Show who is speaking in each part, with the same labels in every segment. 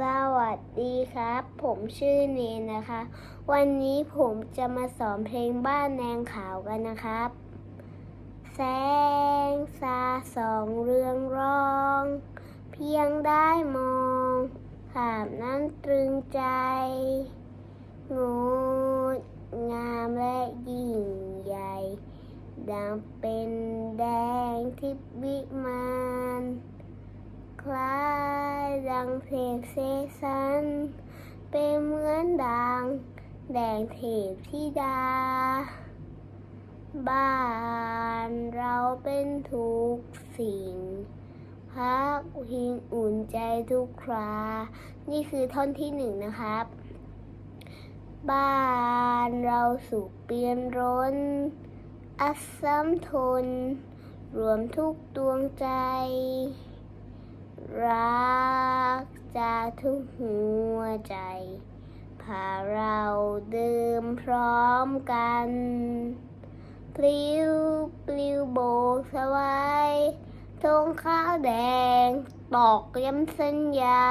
Speaker 1: สวัสดีครับ ผมชื่อเนนนะคะ วันนี้ผมจะมาสอนเพลงบ้านแนงขาวกันนะครับ แสงสาสองเรืองรอง เพียงได้มองภาพนั้นตรึงใจ งดงามและยิ่งใหญ่ ดังเป็นแดงทิพย์วิมาน คล้าย ดังเพลงเซซัน เป็นเหมือนดัง แดงเทพธิดา บ้านเราเป็นทุกสิ่ง พักพิงอุ่นใจทุกครา นี่คือท่อนที่หนึ่งนะครับ บ้านเราสุขเปลี่ยนร้น อัศสมทน รวมทุกดวงใจ รักจากทุกหัวใจ พาเราเดิมพร้อมกัน ปลิวปลิวโบกสวายธงขาวแดง ตอกย้ำสัญญา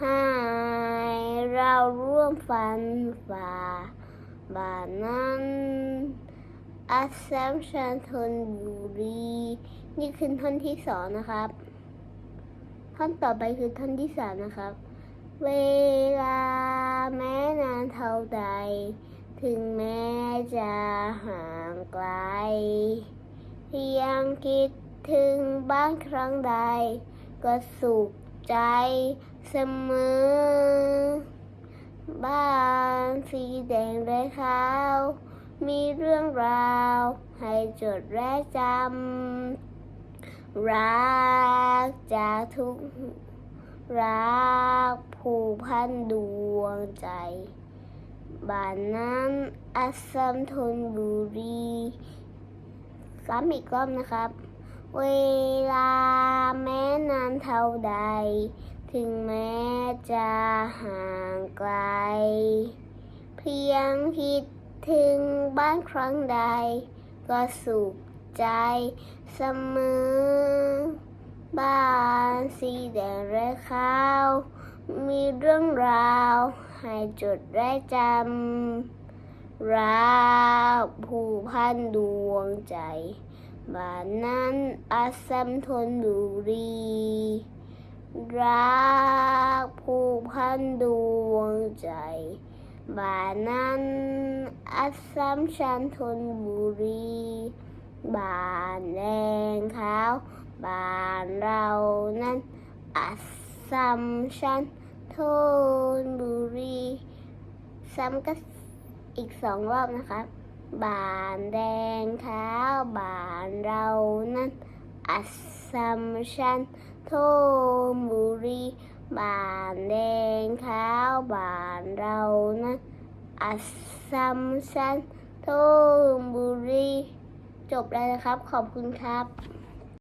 Speaker 1: ให้เราร่วมฝันฝ่าบานนั้นอัสสัมชัญธนบุรี นี่คือท่อนที่สองนะครับ ท่อนต่อไปคือท่อนที่สามนะครับ เวลาแม้นานเท่าใด ถึงแม้จะห่างไกลยังคิดถึงบ้านครั้งใด ก็สุขใจเสมอ บ้านสีแดงและขาว มีเรื่องราว ให้จดและจำรัก กจากทุกรักผูกพันดวงใจบ้านนั้นอัสสัมทนบุรีซ้ำอีกรอบนะครับ เวลาแม้นานเท่าใด ถึงแม้จะห่างไกล เพียงคิดถึงบ้านครั้งใด ก็สุขใจเสมอ บ้านสีแดงและขาว มีเรื่องราว ให้จดและจำรักผู้พันดวงใจ บ้านนั้นอาสัมทนบุรีรักผู้พันดวงใจ บ้านนั้นอัสสัมชัญธนบุรี บ้านแดงขาว บ้านเรานั้น อัสสัมชัญธนบุรี ซ้ำก็อีกสองรอบนะครับานแดงขาวบานเรานั้น อัสสัมชัญธนบุรี บานแดงขาวบานเรานั้น อัสสัมชัญธนบุรี จบแล้วนะครับ ขอบคุณครับ